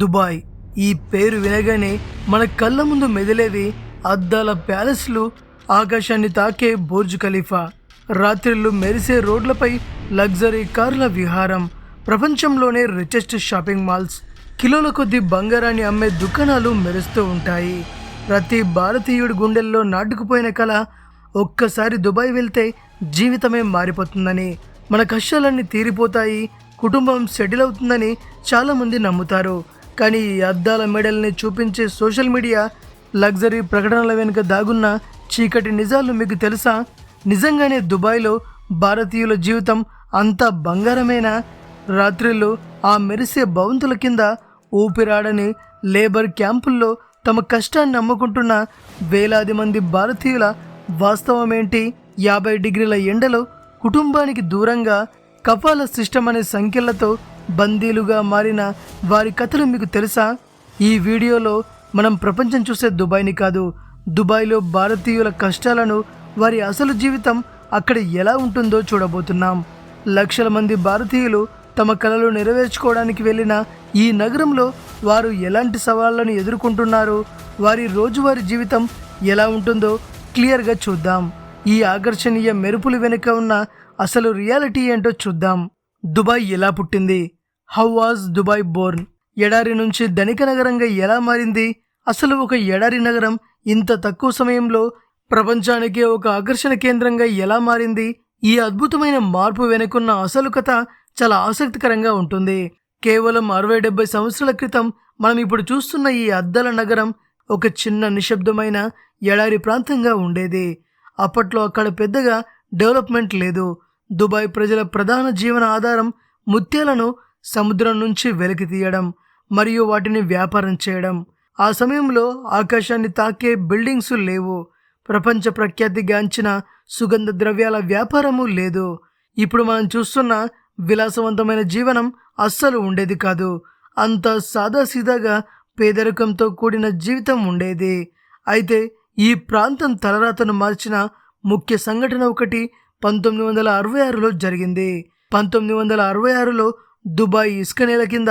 Dubai. ఈ పేరు వినగానే మన కళ్ళ ముందు మెదిలేవి అద్దాల ప్యాలెస్లు ఆకాశాన్ని తాకే బుర్జ్ ఖలీఫా. రాత్రిళ్ళు మెరిసే రోడ్లపై లగ్జరీ కార్ల విహారం ప్రపంచంలోనే రిచెస్ట్ షాపింగ్ మాల్స్ కిలోల కొద్ది బంగారాన్ని అమ్మే దుకాణాలు మెరుస్తూ ఉంటాయి. ప్రతి భారతీయుడి గుండెల్లో నాటుకుపోయిన కళ ఒక్కసారి దుబాయ్ వెళ్తే జీవితమే మారిపోతుందని మన కష్టాలన్నీ తీరిపోతాయి కుటుంబం సెటిల్ అవుతుందని చాలామంది నమ్ముతారు. కానీ ఈ అద్దాల మెడల్ని చూపించే సోషల్ మీడియా లగ్జరీ ప్రకటనల వెనుక దాగున్న చీకటి నిజాలు మీకు తెలుసా? నిజంగానే దుబాయ్లో భారతీయుల జీవితం అంతా బంగారమైన? రాత్రిళ్ళు ఆ మెరిసే భవంతుల కింద ఊపిరాడని లేబర్ క్యాంపుల్లో తమ కష్టాన్ని నమ్ముకుంటున్న వేలాది మంది భారతీయుల వాస్తవమేంటి? యాభై డిగ్రీల ఎండలో కుటుంబానికి దూరంగా కఫాల సిస్టమ్ అనే సంఖ్యలతో బందీలుగా మారిన వారి కథలు మీకు తెలుసా? ఈ వీడియోలో మనం ప్రపంచం చూసే దుబాయ్ని కాదు దుబాయ్లో భారతీయుల కష్టాలను వారి అసలు జీవితం అక్కడ ఎలా ఉంటుందో చూడబోతున్నాం. లక్షల మంది భారతీయులు తమ కళలు నెరవేర్చుకోవడానికి వెళ్ళిన ఈ నగరంలో వారు ఎలాంటి సవాళ్ళను ఎదుర్కొంటున్నారు వారి రోజువారీ జీవితం ఎలా ఉంటుందో క్లియర్గా చూద్దాం. ఈ ఆకర్షణీయ మెరుపులు వెనుక ఉన్న అసలు రియాలిటీ ఏంటో చూద్దాం. దుబాయ్ ఎలా పుట్టింది? హౌ వాజ్ దుబాయ్ బోర్న్ ఎడారి నుంచి ధనిక నగరంగా ఎలా మారింది? అసలు ఒక ఎడారి నగరం ఇంత తక్కువ సమయంలో ప్రపంచానికి ఒక ఆకర్షణ కేంద్రంగా ఎలా మారింది? ఈ అద్భుతమైన మార్పు వెనుకున్న అసలు కథ చాలా ఆసక్తికరంగా ఉంటుంది. కేవలం అరవై డెబ్బై సంవత్సరాల క్రితం మనం ఇప్పుడు చూస్తున్న ఈ అద్దల నగరం ఒక చిన్న నిశ్శబ్దమైన ఎడారి ప్రాంతంగా ఉండేది. అప్పట్లో అక్కడ పెద్దగా డెవలప్మెంట్ లేదు. దుబాయ్ ప్రజల ప్రధాన జీవన ఆధారం ముత్యాలను సముద్రం నుంచి వెలికి తీయడం మరియు వాటిని వ్యాపారం చేయడం. ఆ సమయంలో ఆకాశాన్ని తాకే బిల్డింగ్స్ లేవు. ప్రపంచ ప్రఖ్యాతిగాంచిన సుగంధ ద్రవ్యాల వ్యాపారము లేదు. ఇప్పుడు మనం చూస్తున్న విలాసవంతమైన జీవనం అస్సలు ఉండేది కాదు. అంత సాదాసీదాగా పేదరికంతో కూడిన జీవితం ఉండేది. అయితే ఈ ప్రాంతం తలరాతను మార్చిన ముఖ్య సంఘటన ఒకటి పంతొమ్మిది వందల అరవై ఆరులో జరిగింది. పంతొమ్మిది వందల అరవై ఆరులో దుబాయ్ ఇసుక నేల కింద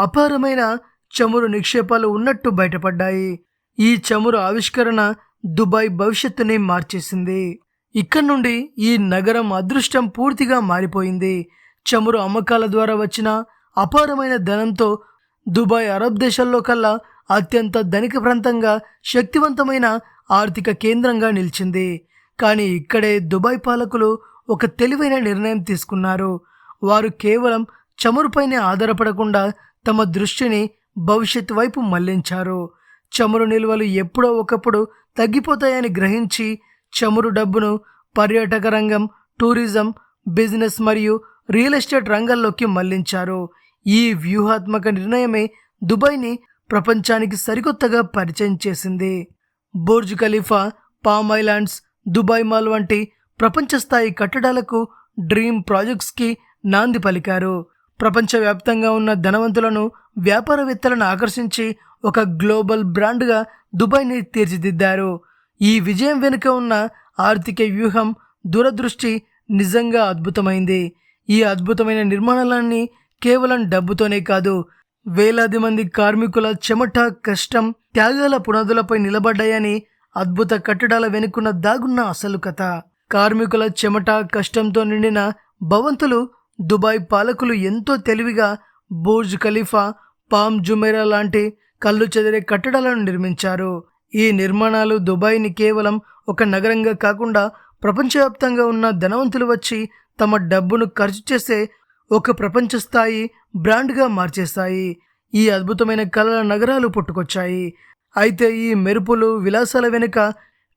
అపారమైన చమురు నిక్షేపాలు ఉన్నట్టు బయటపడ్డాయి. ఈ చమురు ఆవిష్కరణ దుబాయ్ భవిష్యత్తుని మార్చేసింది. ఇక్కడ నుండి ఈ నగరం అదృష్టం పూర్తిగా మారిపోయింది. చమురు అమ్మకాల ద్వారా వచ్చిన అపారమైన ధనంతో దుబాయ్ అరబ్ దేశాల్లో కల్లా అత్యంత ధనిక ప్రాంతంగా శక్తివంతమైన ఆర్థిక కేంద్రంగా నిలిచింది. కానీ ఇక్కడే దుబాయ్ పాలకులు ఒక తెలివైన నిర్ణయం తీసుకున్నారు. వారు కేవలం చమురుపైనే ఆధారపడకుండా తమ దృష్టిని భవిష్యత్ వైపు మళ్ళించారు. చమురు నిల్వలు ఎప్పుడో ఒకప్పుడు తగ్గిపోతాయని గ్రహించి చమురు డబ్బును పర్యాటక రంగం టూరిజం బిజినెస్ మరియు రియల్ ఎస్టేట్ రంగాల్లోకి మళ్ళించారు. ఈ వ్యూహాత్మక నిర్ణయమే దుబాయ్ని ప్రపంచానికి సరికొత్తగా పరిచయం చేసింది. Burj Khalifa palm islands Dubai mall వంటి ప్రపంచస్థాయి కట్టడాలకు డ్రీమ్ ప్రాజెక్ట్స్కి నాంది పలికారు. ప్రపంచవ్యాప్తంగా ఉన్న ధనవంతులను వ్యాపారవేత్తలను ఆకర్షించి ఒక గ్లోబల్ బ్రాండ్గా దుబాయ్ని తీర్చిదిద్దారు. ఈ విజయం వెనుక ఉన్న ఆర్థిక వ్యూహం దూరదృష్టి నిజంగా అద్భుతమైంది. ఈ అద్భుతమైన నిర్మాణాలన్నీ కేవలం డబ్బుతోనే కాదు వేలాది మంది కార్మికుల చెమట కష్టం త్యాగాల పునాదులపై నిలబడ్డాయని అద్భుత కట్టడాల వెనుకున్న దాగున్న అసలు కథ. కార్మికుల చెమట కష్టంతో నిండిన భవంతులు దుబాయ్ పాలకులు ఎంతో తెలివిగా బూర్జ్ ఖలీఫా పామ్ జుమేరా లాంటి కళ్ళు చెదిరే కట్టడాలను నిర్మించారు. ఈ నిర్మాణాలు దుబాయ్ని కేవలం ఒక నగరంగా కాకుండా ప్రపంచవ్యాప్తంగా ఉన్న ధనవంతులు వచ్చి తమ డబ్బును ఖర్చు చేసే ఒక ప్రపంచ స్థాయి బ్రాండ్గా మార్చేస్తాయి ఈ అద్భుతమైన కళల నగరాలు పుట్టుకొచ్చాయి. అయితే ఈ మెరుపులు విలాసాల వెనుక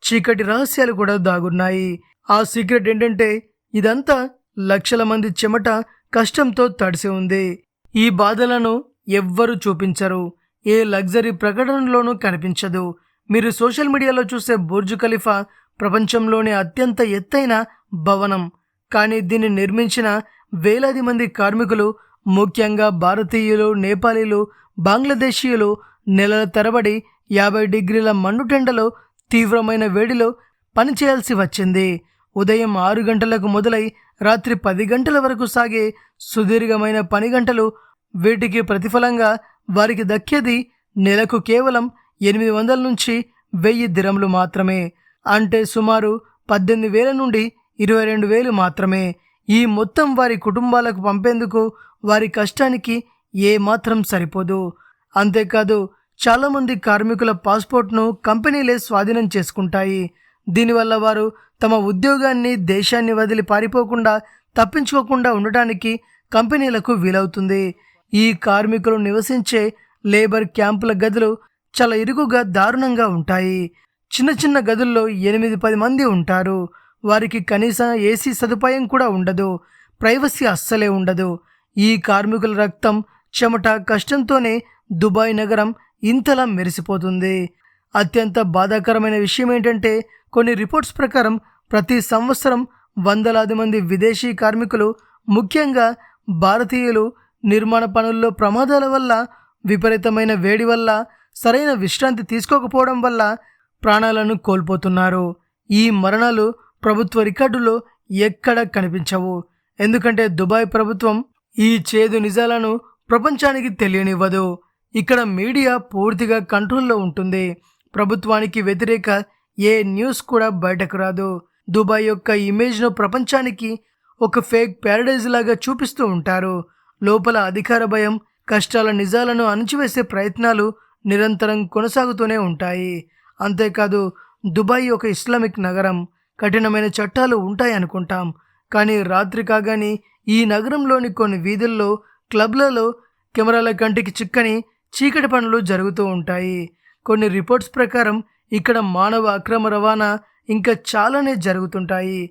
చీకటి రహస్యాలు కూడా దాగున్నాయి. ఆ సీక్రెట్ ఏంటంటే ఇదంతా లక్షల మంది చెమట కష్టంతో తడిసి ఉంది. ఈ బాధలను ఎవ్వరూ చూపించరు. ఏ లగ్జరీ ప్రకటనలోనూ కనిపించదు. మీరు సోషల్ మీడియాలో చూసే బుర్జు ఖలీఫా ప్రపంచంలోనే అత్యంత ఎత్తైన భవనం. కానీ దీన్ని నిర్మించిన వేలాది మంది కార్మికులు ముఖ్యంగా భారతీయులు నేపాలీలు బంగ్లాదేశీయులు నెలల తరబడి యాభై డిగ్రీల మండుటెండలో తీవ్రమైన వేడిలో పనిచేయాల్సి వచ్చింది. ఉదయం ఆరు గంటలకు మొదలై రాత్రి పది గంటల వరకు సాగే సుదీర్ఘమైన పని గంటలు వీటికి ప్రతిఫలంగా వారికి దక్కేది నెలకు కేవలం ఎనిమిది వందల నుంచి వెయ్యి దిరములు మాత్రమే. అంటే సుమారు పద్దెనిమిది వేల నుండి ఇరవై రెండు వేలు మాత్రమే. ఈ మొత్తం వారి కుటుంబాలకు పంపేందుకు వారి కష్టానికి ఏమాత్రం సరిపోదు. అంతేకాదు చాలామంది కార్మికుల పాస్పోర్ట్ను కంపెనీలే స్వాధీనం చేసుకుంటాయి. దీనివల్ల వారు తమ ఉద్యోగాన్ని దేశాన్ని వదిలి పారిపోకుండా తప్పించుకోకుండా ఉండటానికి కంపెనీలకు వీలవుతుంది. ఈ కార్మికులు నివసించే లేబర్ క్యాంపుల గదులు చాలా ఇరుకుగా దారుణంగా ఉంటాయి. చిన్న చిన్న గదుల్లో ఎనిమిది పది మంది ఉంటారు. వారికి కనీసం ఏసీ సదుపాయం కూడా ఉండదు. ప్రైవసీ అస్సలే ఉండదు. ఈ కార్మికుల రక్తం చెమట కష్టంతోనే దుబాయ్ నగరం ఇంతలా మెరిసిపోతుంది. అత్యంత బాధాకరమైన విషయం ఏంటంటే కొన్ని రిపోర్ట్స్ ప్రకారం ప్రతి సంవత్సరం వందలాది మంది విదేశీ కార్మికులు ముఖ్యంగా భారతీయులు నిర్మాణ పనుల్లో ప్రమాదాల వల్ల విపరీతమైన వేడి వల్ల సరైన విశ్రాంతి తీసుకోకపోవడం వల్ల ప్రాణాలను కోల్పోతున్నారు. ఈ మరణాలు ప్రభుత్వ రికార్డులో ఎక్కడ కనిపించవు. ఎందుకంటే దుబాయ్ ప్రభుత్వం ఈ చేదు నిజాలను ప్రపంచానికి తెలియనివ్వదు. ఇక్కడ మీడియా పూర్తిగా కంట్రోల్లో ఉంటుంది. ప్రభుత్వానికి వ్యతిరేక ఏ న్యూస్ కూడా బయటకు రాదు. దుబాయ్ యొక్క ఇమేజ్ను ప్రపంచానికి ఒక ఫేక్ ప్యారడైజ్ లాగా చూపిస్తూ ఉంటారు. లోపల అధికార భయం కష్టాల నిజాలను అణచివేసే ప్రయత్నాలు నిరంతరం కొనసాగుతూనే ఉంటాయి. అంతేకాదు దుబాయ్ ఒక ఇస్లామిక్ నగరం. కఠినమైన చట్టాలు ఉంటాయి అనుకుంటాం. కానీ రాత్రి కాగానే ఈ నగరంలోని కొన్ని వీధుల్లో క్లబ్లలో కెమెరాల కంటికి చిక్కని చీకటి పనులు జరుగుతూ ఉంటాయి. కొన్ని రిపోర్ట్స్ ప్రకారం ఇక్కడ మానవ అక్రమ రవాణా ఇంకా చాలానే జరుగుతుంటాయి.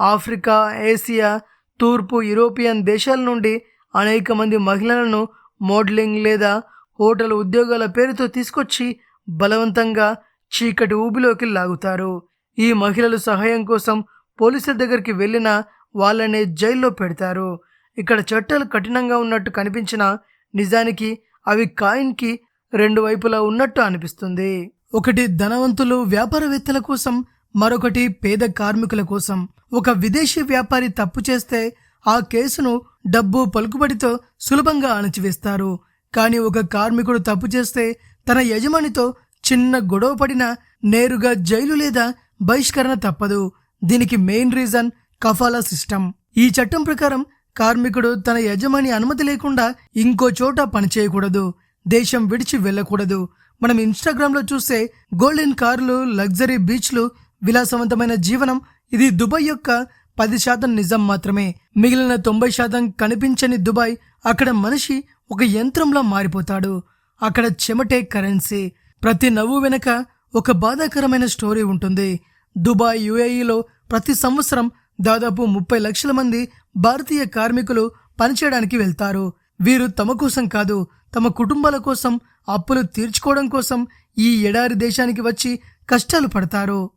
ఆఫ్రికా ఏసియా తూర్పు యూరోపియన్ దేశాల నుండి అనేక మంది మహిళలను మోడలింగ్ లేదా హోటల్ ఉద్యోగాల పేరుతో తీసుకొచ్చి బలవంతంగా చీకటి ఊబిలోకి లాగుతారు. ఈ మహిళలు సహాయం కోసం పోలీసుల దగ్గరికి వెళ్ళినా వాళ్ళనే జైల్లో పెడతారు. ఇక్కడ చట్టాలు కఠినంగా ఉన్నట్టు కనిపించినా నిజానికి అవి కాయిన్కి రెండు వైపులా ఉన్నట్టు అనిపిస్తుంది. ఒకటి ధనవంతులు వ్యాపారవేత్తల కోసం మరొకటి పేద కార్మికుల కోసం. ఒక విదేశీ వ్యాపారి తప్పు చేస్తే ఆ కేసును డబ్బు పలుకుబడితో సులభంగా అణచివేస్తారు. కానీ ఒక కార్మికుడు తప్పు చేస్తే తన యజమానితో చిన్న గొడవ పడినా నేరుగా జైలు లేదా బహిష్కరణ తప్పదు. దీనికి మెయిన్ రీజన్ కఫాలా సిస్టమ్. ఈ చట్టం ప్రకారం కార్మికుడు తన యజమాని అనుమతి లేకుండా ఇంకో చోట పనిచేయకూడదు దేశం విడిచి వెళ్ళకూడదు. మనం ఇన్స్టాగ్రామ్లో చూసే గోల్డెన్ కార్లు లగ్జరీ బీచ్లు విలాసవంతమైన జీవనం ఇది దుబాయ్ యొక్క పది శాతం నిజం మాత్రమే. మిగిలిన తొంభై శాతం కనిపించని దుబాయ్ అక్కడ మనిషి ఒక యంత్రంలా మారిపోతాడు. అక్కడ చెమటే కరెన్సీ. ప్రతి నవ్వు వెనక ఒక బాధాకరమైన స్టోరీ ఉంటుంది. దుబాయ్ యుఏఈలో ప్రతి సంవత్సరం దాదాపు ముప్పై లక్షల మంది భారతీయ కార్మికులు పనిచేయడానికి వెళ్తారు. వీరు తమ కోసం కాదు తమ కుటుంబాల కోసం అప్పులు తీర్చుకోవడం కోసం ఈ ఎడారి దేశానికి వచ్చి కష్టాలు పడతారు.